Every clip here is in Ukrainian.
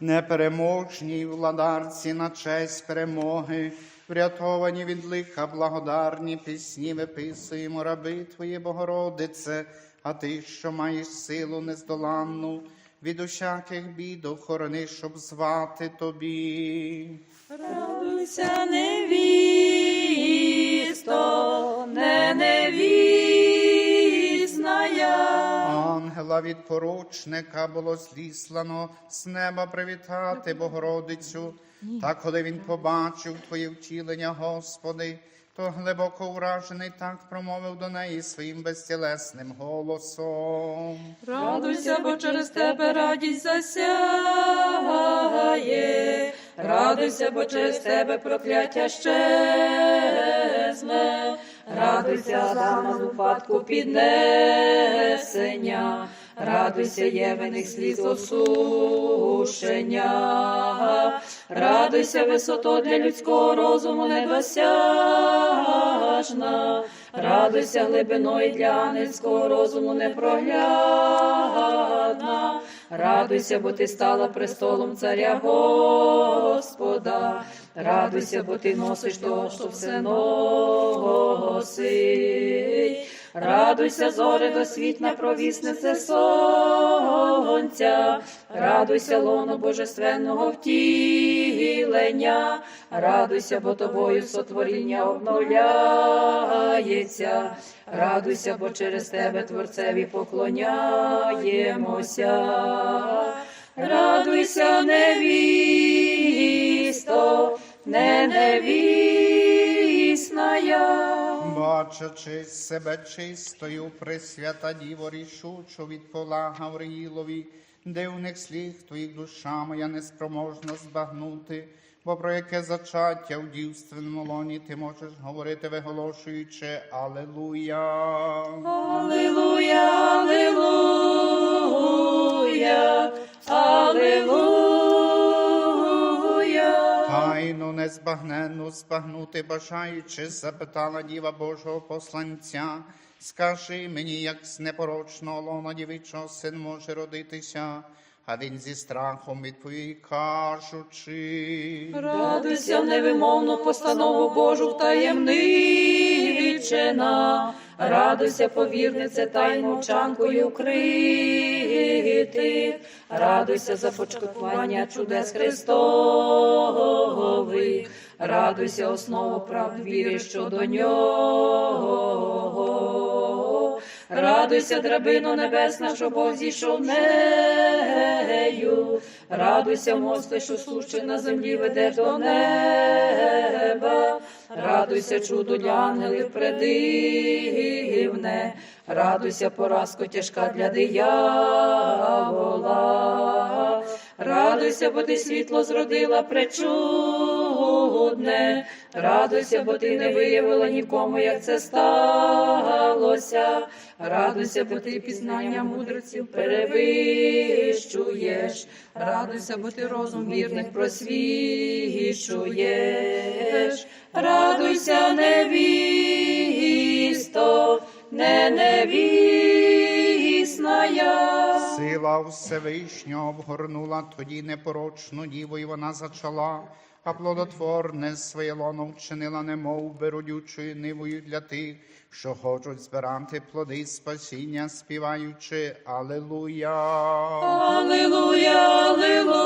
непереможній владарці на честь перемоги, врятовані від лиха, благодарні пісні виписуємо, раби Твої, Богородице, а Ти, що маєш силу нездоланну, від усяких бід охорони, щоб звати Тобі. Радуйся, невісто, не невісная. Ангела від поручника було зліслано з неба привітати Богородицю. Та коли він побачив Твоє втілення, Господи, то глибоко уражений так промовив до неї своїм безтілесним голосом. Радуйся, бо через тебе радість засягає. Радуйся, бо через тебе прокляття щезне. Радуйся, Адама з упадку піднесення. Радуйся, євених сліз осушення. Радуйся, висото для людського розуму недосяжна. Радуйся, глибиною для ангельського розуму непроглядна. Радуйся, бо ти стала престолом царя Господа. Радуйся, бо ти носиш того, що все носить. Радуйся, зоре досвітна провіснице сонця, радуйся, лоно божественного втілення, радуйся, бо тобою сотворіння обновляється, радуйся, бо через тебе Творцеві поклоняємося. Радуйся, невісто, не невісная. Бачачи себе чистою, пресвята Діво рішучу від пола Гавриїлові, дивних слів твоїх душа моя неспроможна збагнути, бо про яке зачаття в дівственному лоні ти можеш говорити, виголошуючи Алелуя. Аллилуйя, аллилуйя, аллилуйя. Незбагненну збагнути бажаючи, запитала діва Божого посланця. Скажи мені, як з непорочного лона дівичого син може родитися, а він зі страхом відповів, кажучи. Радуйся в невимовну постанову Божу втаємничена. Радуйся, повірнице, тай мовчанкою крити. Радуйся за початкування чудес Христових. Радуйся, основу прав віри, що до нього. Радуйся, драбино небесна, що Бог зійшов нею. Радуйся, мости, що сущий на землі веде до неба. Радуйся, чудо для ангелів предивне. Радуйся, поразко тяжка для диявола. Радуйся, бо ти світло зродила пречудне. Радуйся, бо ти не виявила нікому, як це сталося. Радуйся, бо ти пізнання мудреців перевищуєш. Радуйся, бо ти розум вірних просвічуєш. Радуйся, невісто, не невісная. Сила Всевишнього обгорнула тоді непорочну діву, і вона зачала, а плодотворне своє лоно вчинила, немов би родючою нивою для тих, що хочуть збирати плоди спасіння, співаючи Алелуя. Аллилуйя, аллилуйя,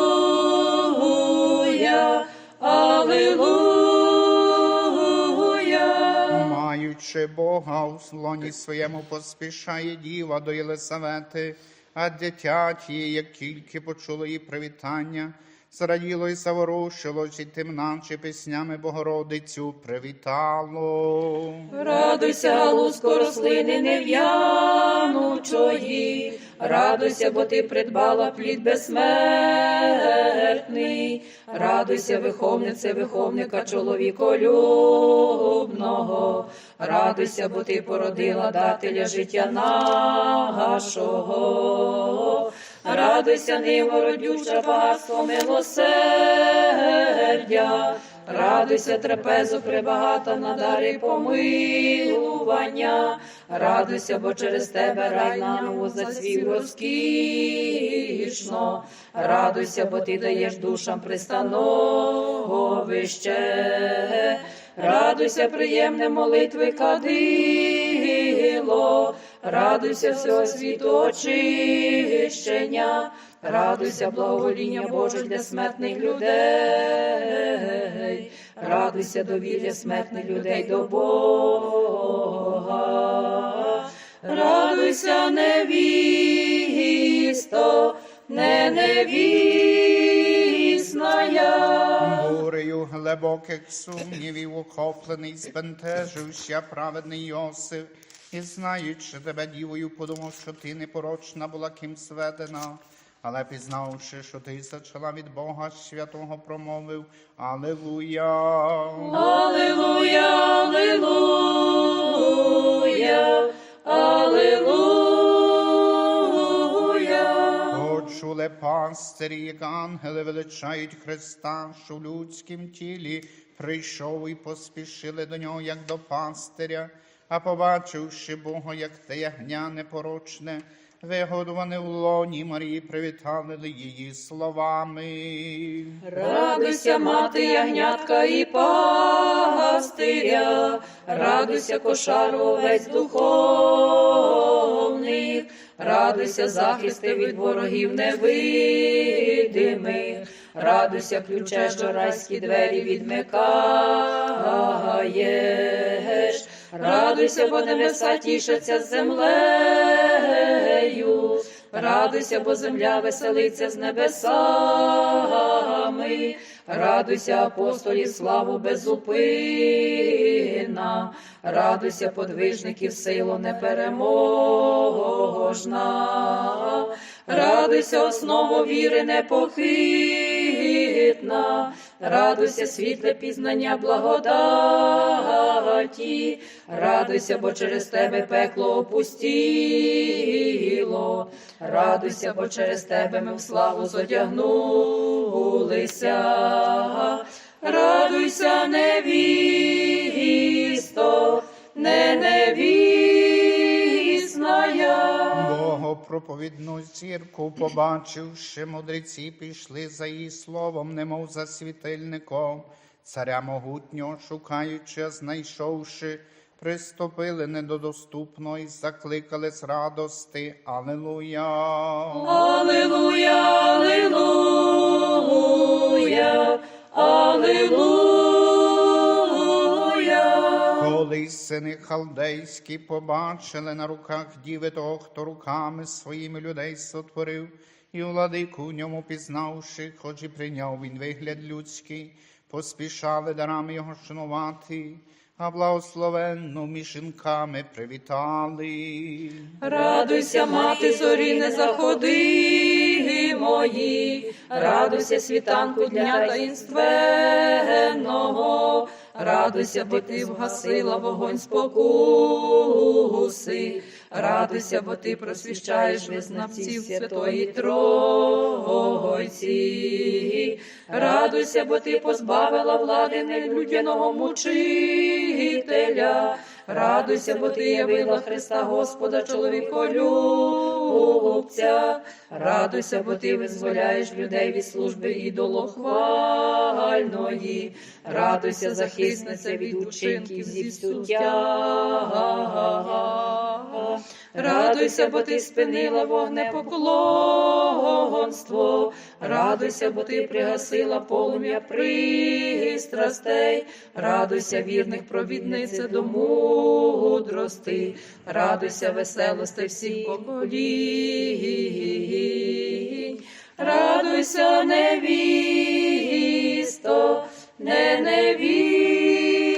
аллилуйя. Маючи Бога у слоні своєму, поспішає діва до Єлисавети, а дитяті, як тільки почуло її привітання, зраділо і заворушилось, і тим наче піснями Богородицю привітало. Радуйся, луско рослини нев'янучої, радуйся, бо ти придбала плід безсмертний, радуйся, виховнице, виховника чоловіколюбного, радуйся, бо ти породила дателя життя нашого. Радуйся, ниво родюча, багатство милосердя, радуйся, трапезу прибагата на дари помилування, радуйся, бо через тебе рай наново зацвів розкішно. Радуйся, бо ти даєш душам пристановище. Радуйся, приємне молитви кадило, радуйся всього світу очищення, радуйся, благовоління Боже для смертних людей, радуйся довір'я смертних людей до Бога, радуйся, невісто, не невісная. Бурею глибоких сумнівів охоплений, збентежився праведний Йосиф, і знаючи тебе дівою, подумав, що ти непорочна була ким сведена. Але пізнавши, що ти зачала від Бога святого, промовив Аллилуйя. Аллилуйя, аллилуйя, аллилуйя. Почули пастирі, як ангели величають Христа, що в людськім тілі прийшов і поспішили до нього, як до пастиря, а побачивши Бога, як те ягня непорочне, вигодуване в лоні Марії, привітали її словами. Радуйся, мати ягнятка і пастиря, радуйся, кошару овець духовних, радуйся, захисти від ворогів невидимих, радуйся, ключе, що райські двері відмикаєш, радуйся, бо небеса тішаться землею. Радуйся, бо земля веселиться з небесами, радуйся, апостолі, славу безупинна, радуйся, подвижників, силу непереможна, радуйся, основу віри непохитна, радуйся, світле пізнання благодаті, радуйся, бо через тебе пекло опустіло. Радуйся, бо через тебе ми в славу зодягнулися. Радуйся, невісто, не невісная. Богопроповідну зірку, побачивши, мудреці пішли за її словом, немов за світильником. Царя могутнього шукаючи, знайшовши, приступили недодоступно і закликали з радости. Аллилуйя. Аллилуйя, аллилуйя, аллилуйя. Коли сини халдейські побачили на руках діви того, хто руками своїми людей сотворив, і владику в ньому пізнавши, хоч і прийняв він вигляд людський, поспішали дарами його шанувати, а благословенну між жінками привітали. Радуйся, мати зорі, не заходи мої, радуйся світанку дня таїнственного, радуйся, бо ти вгасила вогонь спокуси, радуйся, бо ти просвіщаєш визнавців Святої Тройці, радуйся, бо ти позбавила влади нелюдяного мучителя. Радуйся, бо ти явила Христа Господа, чоловіколюбця. Радуйся, бо ти визволяєш людей від служби ідолохвальної. Радуйся, захисниця від учинків зіпсуття. Радуйся, бо ти спинила вогнепоклонство. Радуйся, бо ти пригасила полум'я пристрастей. Радуйся, вірних провідниця до мудрости. Радуйся, веселости всіх поколінь. Радуйся, невісто, не невісная.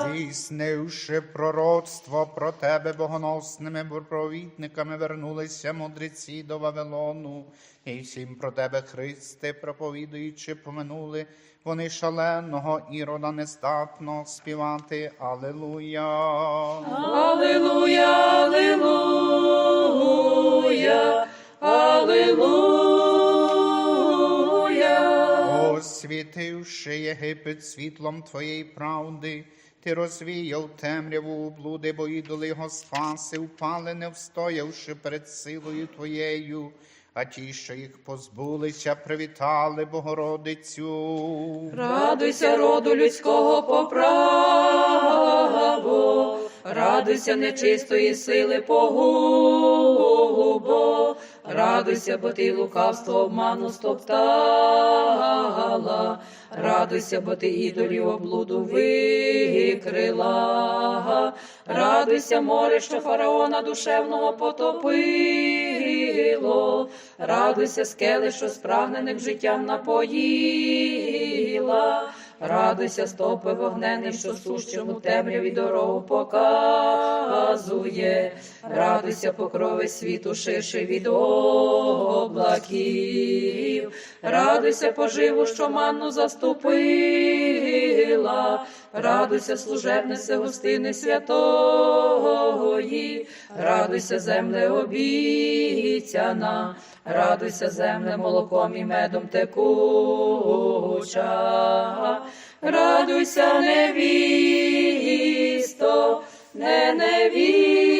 Здійснивши пророцтво про тебе богоносними провідниками, вернулися мудреці до Вавилону, і всім про тебе, Христе, проповідуючи, поминули. Вони шаленого ірода нездатно співати. Аллилуйя. Аллилуйя, аллилуйя, аллилуйя. Освітивши Єгипет світлом твоєї правди, ти розвіяв темряву облуди, бо ідоли його спаси, впали, не встоявши перед силою твоєю. а ті, що їх позбулися, привітали Богородицю. Радуйся, роду людського по праву, радуйся нечистої сили погубо, радуйся, бо ти лукавство обману стоптала, радуйся, бо ти ідолів облуду викрила, радуйся, море, що фараона душевного потопило, радуйся, скеле, що спрагнених життям напоїла. Радуйся, стопи вогнений, що сущому темряві дорогу показує. Радуйся, покрови світу ширше від облаків. Радуйся, поживу, що манну заступила. Радуйся, служебнице гостини святої. Радуйся, земле обіцяна. Радуйся, земле молоком і медом текуча. Радуйся, невісто, не невісная.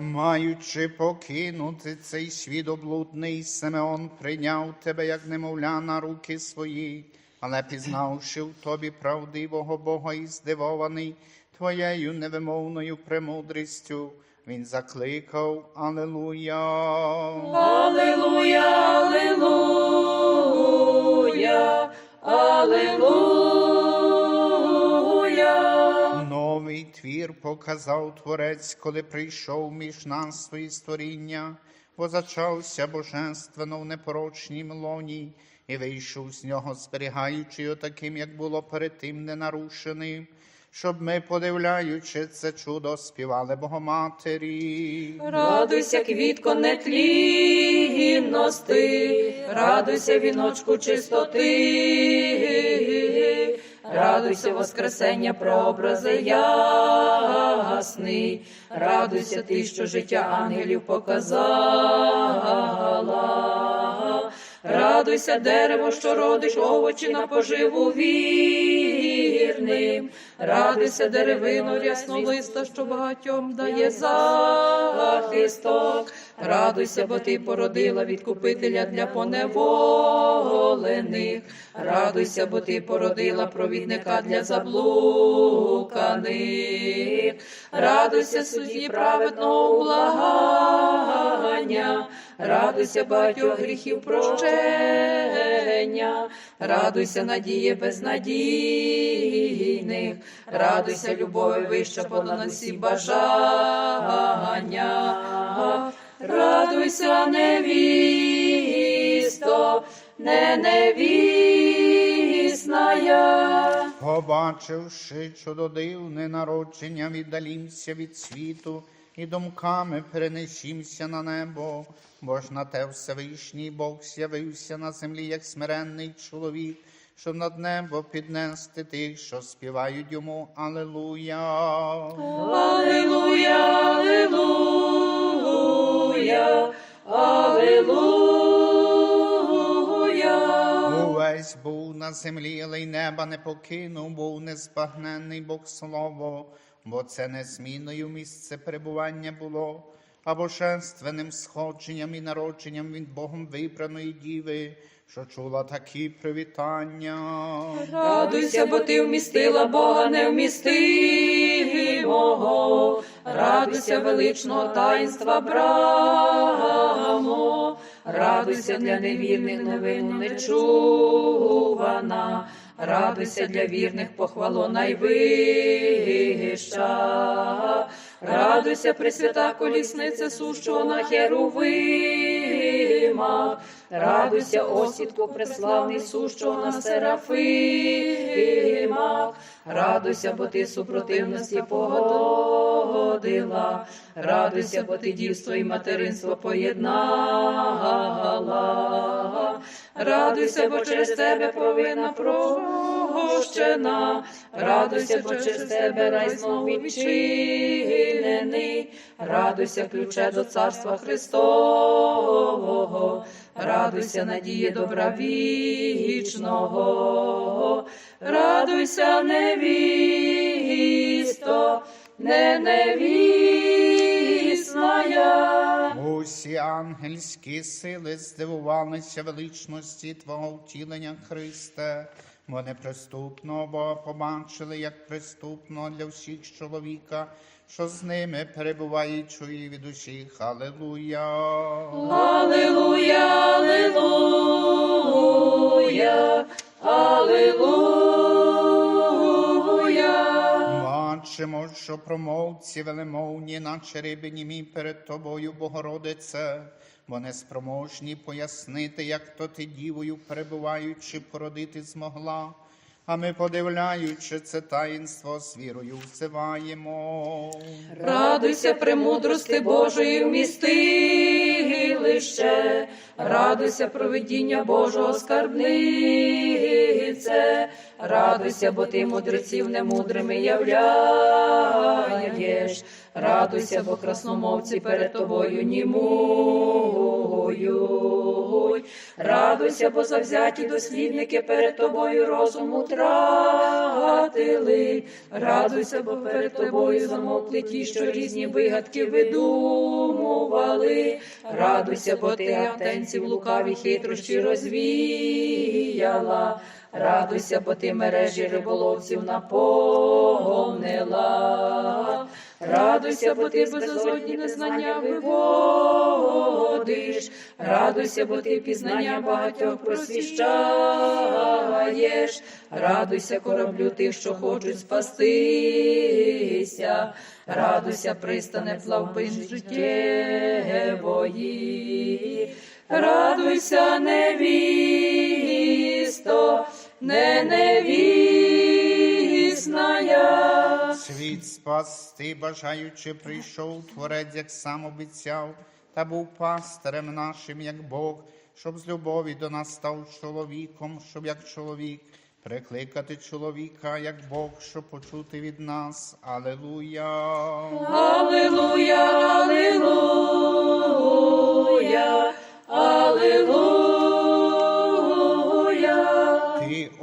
Маючи покинути цей світ облудний, Симеон прийняв тебе, як немовля на руки свої, але пізнавши в тобі правдивого Бога і здивований твоєю невимовною премудрістю, він закликав Алелуя. Аллилуйя, аллилуйя, аллилуйя. Новий твір показав Творець, коли прийшов між нас свої створіння, бо зачався божественно в непорочнім лоні, і вийшов з нього, зберігаючи його таким, як було перед тим ненарушеним, щоб ми, подивляючи це чудо, співали Богоматері. Радуйся, квітко нетлінності, радуйся, віночку чистоти, радуйся, воскресення прообрази ясний, радуйся ти, що життя ангелів показала. Радуйся, дерево, що родиш овочі на поживу вірним. Радуйся, деревино ряснолиста, що багатьом дає захисток. Радуйся, бо ти породила відкупителя для поневолених. Радуйся, бо ти породила провідника для заблуканих. Радуйся, судді праведного благання. Радуйся, багатьох гріхів прощення. Радуйся, надії безнадійних. Радуйся, любові вища понад всі бажання. Радуйся, невісто, не невісная. Побачивши чудодивне народження, віддалімся від світу і думками перенесімся на небо, бо ж на те Всевишній Бог з'явився на землі, як смиренний чоловік, щоб над небо піднести тих, що співають йому Алелуя. Аллилуйя, аллилуйя, аллилуйя. Увесь був на землі, але й неба не покинув, був незбагненний Бог слово, бо це незмінною місце перебування було, а божественним сходженням і народженням від Богом вибраної діви, що чула такі привітання. Радуйся, бо ти вмістила Бога невмістимого. Радуйся величного таїнства брамо. Радуйся для невірних новину нечувана. Радуйся для вірних похвало найвища. Радуйся, Пресвята колісниця сущого на херувимах. Радуйся, осідку преславний сущого на серафимах. Радуйся, бо ти супротивності погодила. Радуйся, бо ти дівство і материнство поєднала. Радуйся, бо через тебе провина прощена. Радуйся, бо через тебе рай знов відчинений. Радуйся, ключе до царства Христового. Радуйся, надії добра вічного. Радуйся, невісто, не невісна. Вічная. Усі ангельські сили здивувалися величності Твого втілення, Христе. Вони приступно Бога побачили, як приступно для всіх чоловіка, що з ними перебуває чує від усіх. Алелуя. Аллилуйя, аллилуйя, аллилуйя. Бачимо, що промовці велемовні, наче риби німі перед тобою, Богородице. бо неспроможні пояснити, як то ти дівою перебуваючи, породити змогла. А ми, подивляючи це таїнство, з вірою взиваємо. Радуйся, премудрости Божої вмістилище, радуйся, провидіння Божого скарбнице, радуйся, бо ти мудреців немудрими являєш, радуйся, бо красномовці перед тобою німують, радуйся, бо завзяті дослідники перед тобою розуму тратили, радуйся, бо перед тобою замовкли ті, що різні вигадки видумували. Радуйся, бо ти артенців лукаві хитрощі розвіяла. Радуйся, бо ти мережі риболовців наповнила. Радуйся, бо ти безозодні незнання виводиш. Радуйся, бо ти пізнання багатьох просвіщаєш. Радуйся, кораблю тих, що хочуть спастися. Радуйся, пристане плавби життєвої. Радуйся, невісто, не невісная. Світ спасти, бажаючи, прийшов творець, як сам обіцяв, та був пастирем нашим, як Бог, щоб з любові до нас став чоловіком, щоб як чоловік прикликати чоловіка, як Бог, щоб почути від нас. Алелуя. Аллилуйя, аллилуйя, аллилуйя.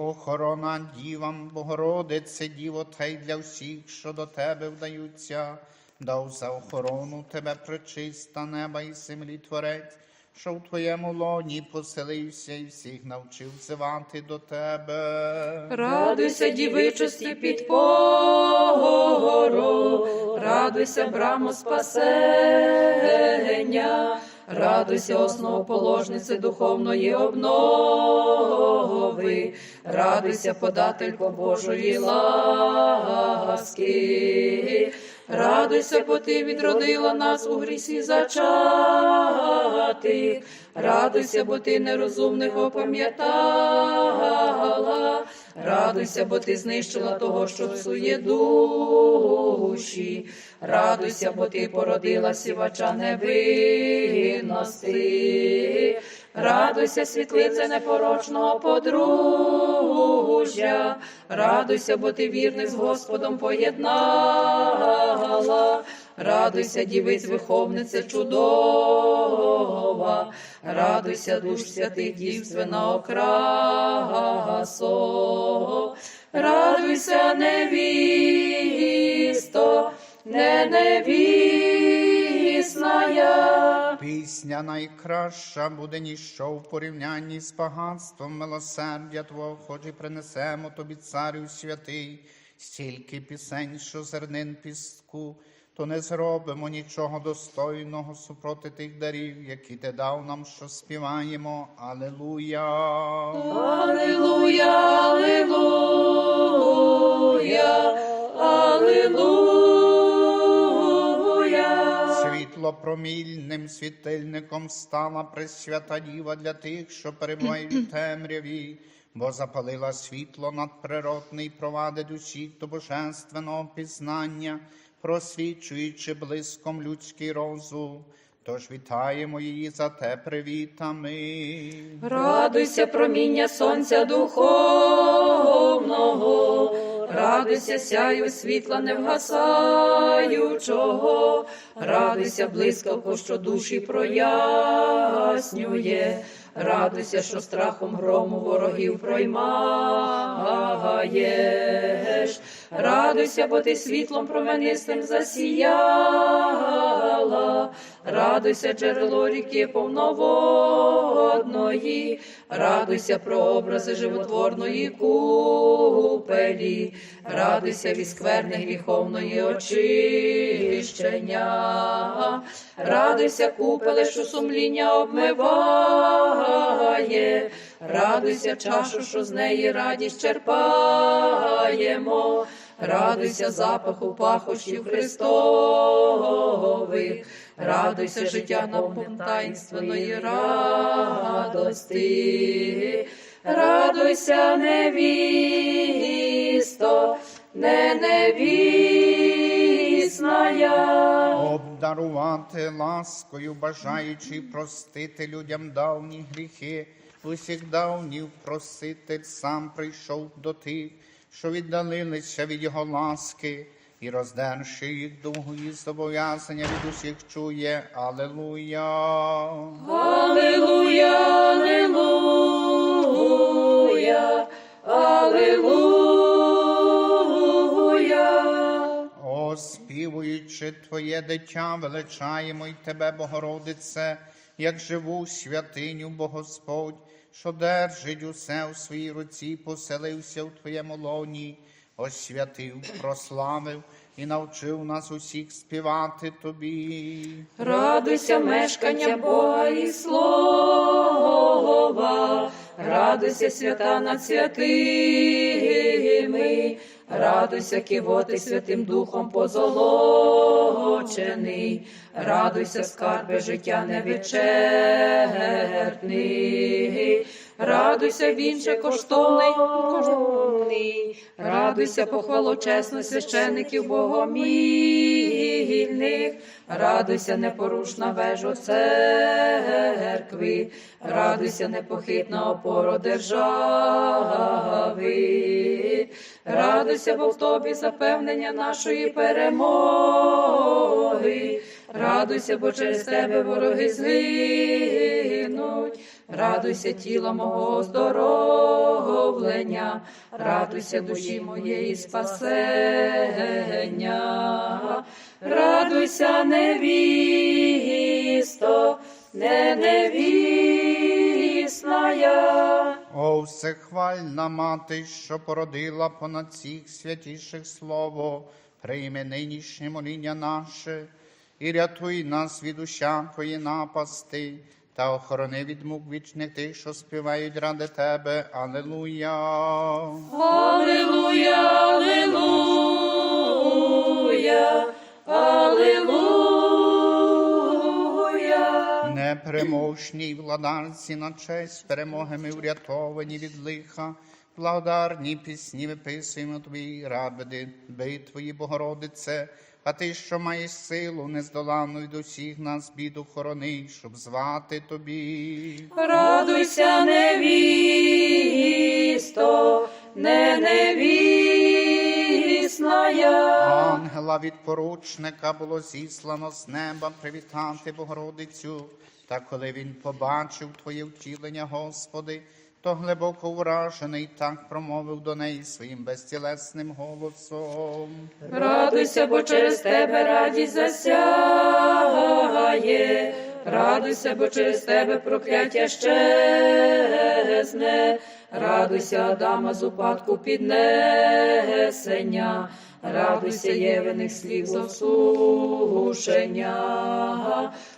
Охорона дівам, Богородице, Діво, та й для всіх, що до тебе вдаються, дав за охорону тебе пречиста неба і землі Творець, що в твоєму лоні поселився і всіх навчив взивати до тебе. Радуйся, дівичості під пору, радуйся, брамо спасення, радуйся, основоположнице духовної обнови, радуйся, подателько Божої ласки. Радуйся, бо ти відродила нас у грісі зачатих. Радуйся, бо ти нерозумних опам'ятала. Радуйся, бо ти знищила того, що псує душі. Радуйся, бо ти породила сівача невинності. Радуйся, світлице непорочного подружжя. Радуйся, бо ти вірних з Господом поєднала. Радуйся, дівиць виховнице чудова. Радуйся, душ святих дівствена окрасо. Радуйся, невісто, не невісная. Пісня найкраща буде ніщо в порівнянні з багатством милосердя Твого, хоч і принесемо тобі, царю святий, стільки пісень, що зернин піску, то не зробимо нічого достойного супроти тих дарів, які ти дав нам, що співаємо. Алелуя. Аллилуйя, аллилуйя, аллилуйя. Світло промільним світильником стала пресвята діва для тих, що перебувають в темряві, бо запалила світло надприродне і провадить усіх до божественного пізнання, просвічуючи блиском людський розум. Тож вітаємо її за те привітами. Радуйся, проміння сонця духовного, радуйся, сяю світла не вгасаючого, радуйся, блискавко, що душі прояснює. Радуйся, що страхом грому ворогів проймаєш. Радуйся, бо ти світлом променистим засіяла. Радуйся, джерело ріки повноводної. Радуйся, прообрази животворної купелі. Радуйся від гріховної очищення. Радуйся, купеле, що сумління обмиває. Радуйся, чашу, що з неї радість черпаємо. Радуйся запаху пахощів Христових. Радуйся життя наповненої таїнственної радости. Радуйся, невісто, не невісная. Обдарувати ласкою, бажаючи простити людям давні гріхи, усіх давніх проситель сам прийшов до тих, що віддалилися від його ласки, і роздерши їх і зобов'язання від усіх чує. Алелуя. Аллилуйя, аллилуйя, аллилуйя. Оспівуючи Твоє дитя, величаємо й Тебе, Богородице, як живу святиню, бо Господь, що держить усе у своїй руці, поселився в Твоєму лоні, освятив, прославив і навчив нас усіх співати Тобі. Радуйся, мешкання Бога і слова, радуйся, свята над святими, радуйся, кивоти Святим Духом позолочений, радуйся, скарби життя невичерпний, радуйся, вінче коштовний, коштовний, радуйся, похвало чесно священиків богомільних, радуйся, непорушна вежо церкви, радуйся, непохитна опора держави, радуйся, бо в тобі запевнення нашої перемоги, радуйся, бо через тебе вороги згинуть, радуйся, тіло мого оздоровлення, радуйся душі моєї спасення, радуйся, невісто, не невісная. О, всехвальна мати, що породила понад всіх святіших слово, прийми нинішнє моління наше і рятуй нас від усякої напасти, та охорони від мук вічних тих, що співають ради тебе. Алелуя. Аллилуйя, аллилуйя, аллилуйя. Непереможній владарці на честь перемоги ми врятовані від лиха. Благодарні пісні виписуємо твої рабди, твої Богородице, а ти, що маєш силу нездоланну від усіх нас біду хорони, щоб звати тобі. Радуйся, невісто, не невісная. Ангела від поручника було зіслано з неба привітати Богородицю. Та коли він побачив твоє втілення, Господи, то глибоко вражений так промовив до неї своїм безтілесним голосом. Радуйся, бо через тебе радість засягає. Радуйся, бо через тебе прокляття щезне. Радуйся, Адама, з упадку піднесення. Радуйся, євених слів з.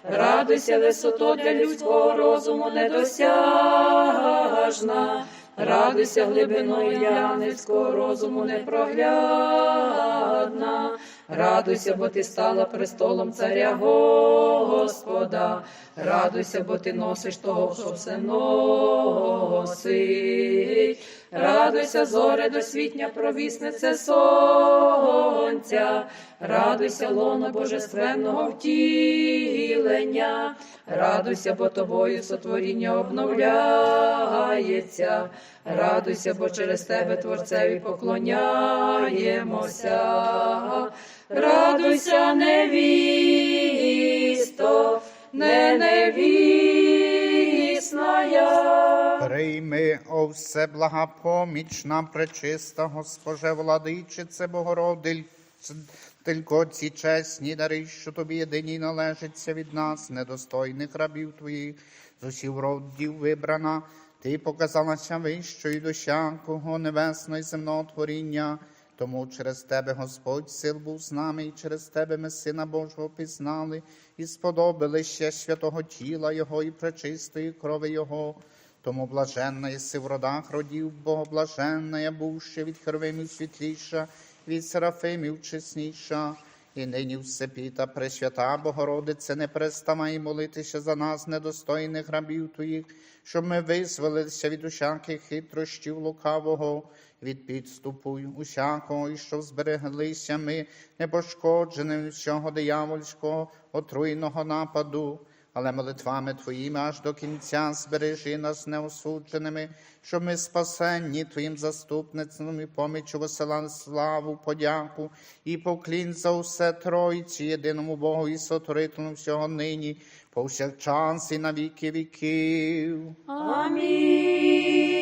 Радуйся, висото для людського розуму недосяжна. Радуйся, глибиною янецького розуму непроглядна. Радуйся, бо ти стала престолом царя Господа. Радуйся, бо ти носиш того, що все носить. Радуйся, зоре досвітня провіснице сонця, радуйся, лоно божественного втілення, радуйся, бо тобою сотворіння обновляється, радуйся, бо через тебе Творцеві поклоняємося. Радуйся, невісто, не невісная. Прийми, о все благопомічна, пречиста, Госпоже, владичице Богородиць, тільки ці чесні дари, що тобі єдині належаться від нас, недостойних рабів твоїх, з усіх родів вибрана, ти показалася вищою до всякого небесного і земного творіння. Тому через тебе Господь сил був з нами, і через тебе ми Сина Божого пізнали, і сподобали ще святого тіла Його і пречистої крови Його. Тому блаженна єси в родах родів, бо блаженна я бувши від хервимів світліша, від серафимів чесніша. І нині всепіта Пресвята Богородице, не переставай молитися за нас, недостойних рабів Твоїх, щоб ми визволилися від усяких хитрощів лукавого, від підступу усякого, і щоб збереглися ми непошкодженим всього диявольського отруйного нападу. Але молитвами Твоїми аж до кінця збережи нас неосудженими, щоб ми спасенні Твоїм заступництвом і помічу весела славу, подяку і поклін за усе Тройці, єдиному Богу і сотворителю всього нині, повсякчас і на віки віків. Амінь.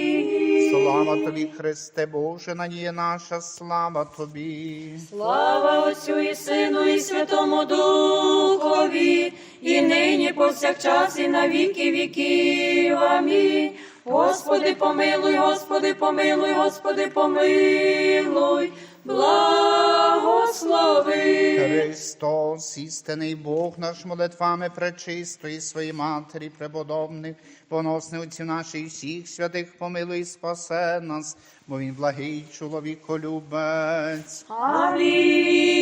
Слава Тобі, Христе Боже, надія наша, слава Тобі. Слава Отцю і Сину, і Святому Духові, і нині повсякчас, і на віки віків. Амінь. Господи, помилуй, Господи, помилуй, Господи, помилуй, благослови. Христос, істинний Бог наш молитвами пречистої своєї матері, преподобних, поносних отців наших всіх святих, помилуй спасе нас, бо він благий чоловіколюбець. Амінь.